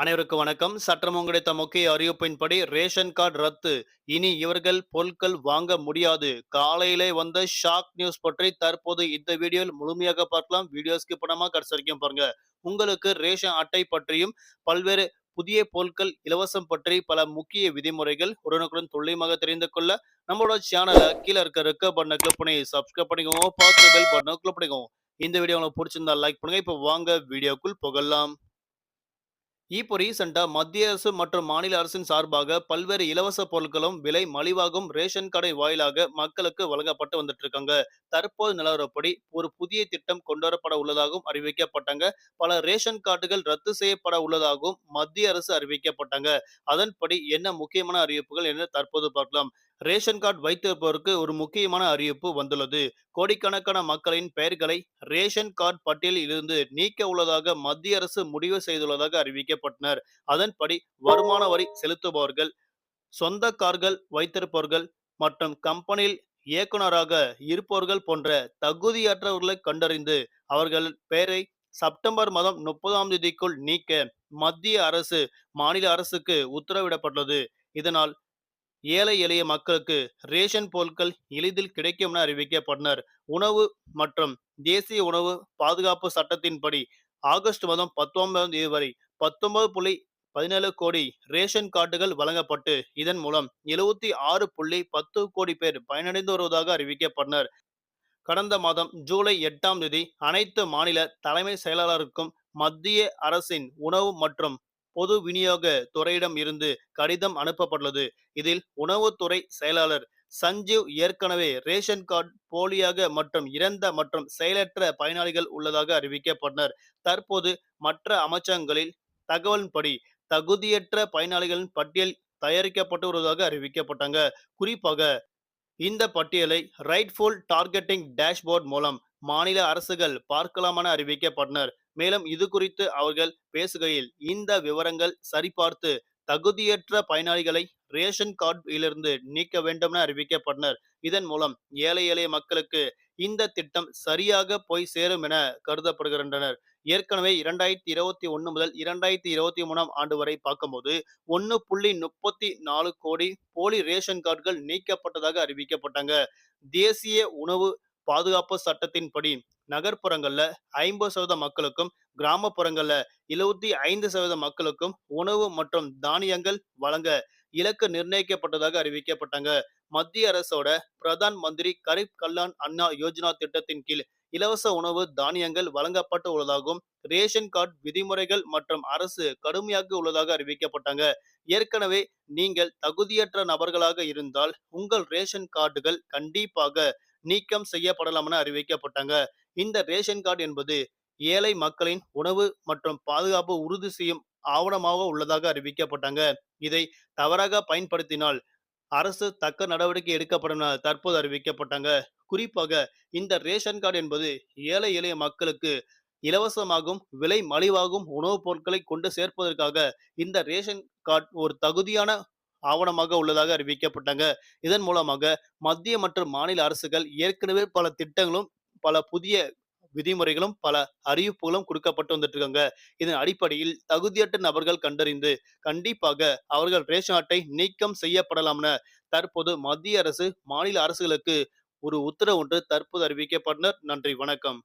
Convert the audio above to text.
அனைவருக்கும் வணக்கம். சற்றம் கிடைத்த முக்கிய அறிவிப்பின்படி ரேஷன் கார்டு ரத்து. இனி இவர்கள் பொருட்கள் வாங்க முடியாது. காலையிலே வந்த ஷாக் நியூஸ் பற்றி தற்போது இந்த வீடியோவில் முழுமையாக பார்க்கலாம். வீடியோ ஸ்கிப் பண்ணாம கடைசி வரைக்கும் பாருங்க. உங்களுக்கு ரேஷன் அட்டை பற்றியும் பல்வேறு புதிய பொருட்கள் இலவசம் பற்றி பல முக்கிய விதிமுறைகள் உடனுக்குடன் துல்லியமாக தெரிந்து கொள்ள நம்மளோட சேனலை கீழே இருக்க ரெக்க பட்டனை கிளிக் பண்ணி சப்ஸ்கிரைப் பண்ணிக்கோங்க. பார்த்து பெல் பட்டனை கிளிக் பண்ணிக்கோங்க. இந்த வீடியோ உங்களுக்கு பிடிச்சிருந்தா லைக் பண்ணுங்க. இப்போ வாங்க வீடியோக்குள் புகழலாம் இப்போ ரீசெண்டா மத்திய அரசு மற்றும் மாநில அரசின் சார்பாக பல்வேறு இலவச பொருட்களும் விலை மலிவாகும் ரேஷன் கடை வாயிலாக மக்களுக்கு வழங்கப்பட்டு வந்துட்டு இருக்காங்க தற்போது நிலவரப்படி ஒரு புதிய திட்டம் கொண்டுவரப்பட உள்ளதாகவும் அறிவிக்கப்பட்டாங்க. பல ரேஷன் கார்டுகள் ரத்து செய்யப்பட உள்ளதாகவும் மத்திய அரசு அறிவிக்கப்பட்டாங்க. அதன்படி என்ன முக்கியமான அறிவிப்புகள் என்று தற்போது பார்க்கலாம். ரேஷன் கார்டு வைத்திருப்பவருக்கு ஒரு முக்கியமான அறிவிப்பு வந்துள்ளது. கோடிக்கணக்கான மக்களின் பெயர்களை ரேஷன் கார்டு பட்டியலில் இருந்து நீக்க உள்ளதாக மத்திய அரசு முடிவு செய்துள்ளதாக அறிவிக்கப்பட்டனர். அதன்படி வருமான வரி செலுத்துபவர்கள் சொந்த கார்கள் வைத்திருப்பவர்கள் மற்றும் கம்பெனியில் இயக்குநராக இருப்பவர்கள் போன்ற தகுதியற்றவர்களை கண்டறிந்து அவர்கள் பெயரை செப்டம்பர் மாதம் முப்பதாம் தேதிக்குள் நீக்க மத்திய அரசு மாநில அரசுக்கு உத்தரவிடப்பட்டுள்ளது. இதனால் ஏழை எளிய மக்களுக்கு ரேஷன் பொருட்கள் எளிதில் கிடைக்கும் என அறிவிக்கப்பட்டனர். உணவு மற்றும் தேசிய உணவு பாதுகாப்பு சட்டத்தின்படி ஆகஸ்ட் மாதம் பத்தொன்பதாம் தேதி வரை பத்தொன்பது புள்ளி பதினேழு கோடி ரேஷன் கார்டுகள் வழங்கப்பட்டு இதன் மூலம் எழுபத்தி ஆறு புள்ளி பத்து கோடி பேர் பயனடைந்து வருவதாக அறிவிக்கப்பட்டனர். கடந்த மாதம் ஜூலை எட்டாம் தேதி அனைத்து மாநில தலைமை செயலாளருக்கும் மத்திய அரசின் உணவு மற்றும் பொது விநியோக துறையிடம் இருந்து கடிதம் அனுப்பப்பட்டுள்ளது. இதில் உணவுத்துறை செயலாளர் சஞ்சீவ் ஏற்கனவே ரேஷன் கார்டு போலியாக மற்றும் இறந்த மற்றும் செயலற்ற பயனாளிகள் உள்ளதாக அறிவிக்கப்பட்டனர். தற்போது மற்ற அமைச்சகங்களில் தகவலின்படி தகுதியற்ற பயனாளிகளின் பட்டியல் தயாரிக்கப்பட்டு வருவதாக அறிவிக்கப்பட்டாங்க. குறிப்பாக இந்த பட்டியலை ரைட்ஃபுல் டார்கெட்டிங் டேஷ்போர்ட் மூலம் மாநில அரசுகள் பார்க்கலாம் என அறிவிக்கப்பட்டனர். மேலும் இது குறித்து அவர்கள் பேசுகையில் இந்த விவரங்கள் சரிபார்த்து தகுதியற்ற பயனாளிகளை ரேஷன் கார்டிலிருந்து நீக்க வேண்டும் என அறிவிக்கப்பட்டனர். இதன் மூலம் ஏழை எளிய மக்களுக்கு இந்த திட்டம் சரியாக போய் சேரும் என கருதப்படுகின்றனர். ஏற்கனவே இரண்டாயிரத்தி இருபத்தி ஒன்று முதல் இரண்டாயிரத்தி இருபத்தி மூணாம் ஆண்டு வரை பார்க்கும்போது ஒன்று புள்ளி முப்பத்தி நாலு கோடி போலி ரேஷன் கார்டுகள் நீக்கப்பட்டதாக அறிவிக்கப்பட்டாங்க. தேசிய உணவு பாதுகாப்பு சட்டத்தின்படி நகர்ப்புறங்கள்ல ஐம்பது சதவீத மக்களுக்கும் கிராமப்புறங்கள்ல எழுபத்தி ஐந்து சதவீத மக்களுக்கும் உணவு மற்றும் தானியங்கள் வழங்க இலக்கு நிர்ணயிக்கப்பட்டதாக அறிவிக்கப்பட்டாங்க. மத்திய அரசோட பிரதான் மந்திரி கரீப் கல்யாண் அண்ணா யோஜனா திட்டத்தின் கீழ் இலவச உணவு தானியங்கள் வழங்கப்பட்டு உள்ளதாகவும் ரேஷன் கார்டு விதிமுறைகள் மற்றும் அரசு கடுமையாக உள்ளதாக அறிவிக்கப்பட்டாங்க. ஏற்கனவே நீங்கள் தகுதியற்ற நபர்களாக இருந்தால் உங்கள் ரேஷன் கார்டுகள் கண்டிப்பாக நீக்கம் செய்யப்படலாம் என அறிவிக்கப்பட்டாங்க. இந்த ரேஷன் கார்டு என்பது ஏழை மக்களின் உணவு மற்றும் பாதுகாப்பு உறுதி செய்யும் ஆவணமாக உள்ளதாக அறிவிக்கப்பட்டாங்க. இதை தவறாக பயன்படுத்தினால் அரசு தக்க நடவடிக்கை எடுக்கப்படும் தற்போது அறிவிக்கப்பட்டாங்க. குறிப்பாக இந்த ரேஷன் கார்டு என்பது ஏழை எளிய மக்களுக்கு இலவசமாகவும் விலை மலிவாகவும் உணவுப் பொருட்களை கொண்டு சேர்ப்பதற்காக இந்த ரேஷன் கார்டு ஒரு தகுதியான ஆவணமாக உள்ளதாக அறிவிக்கப்பட்டாங்க. இதன் மூலமாக மத்திய மற்றும் மாநில அரசுகள் ஏற்கனவே பல திட்டங்களும் பல புதிய விதிமுறைகளும் பல அறிவிப்புகளும் கொடுக்கப்பட்டு வந்துட்டு இருக்காங்க இதன் அடிப்படையில் தகுதியற்ற நபர்கள் கண்டறிந்து கண்டிப்பாக அவர்கள் ரேஷன் அட்டை நீக்கம் செய்யப்படலாம் என தற்போது மத்திய அரசு மாநில அரசுகளுக்கு ஒரு உத்தரவு ஒன்று தற்போது அறிவிக்கப்பட்டனர். நன்றி வணக்கம்.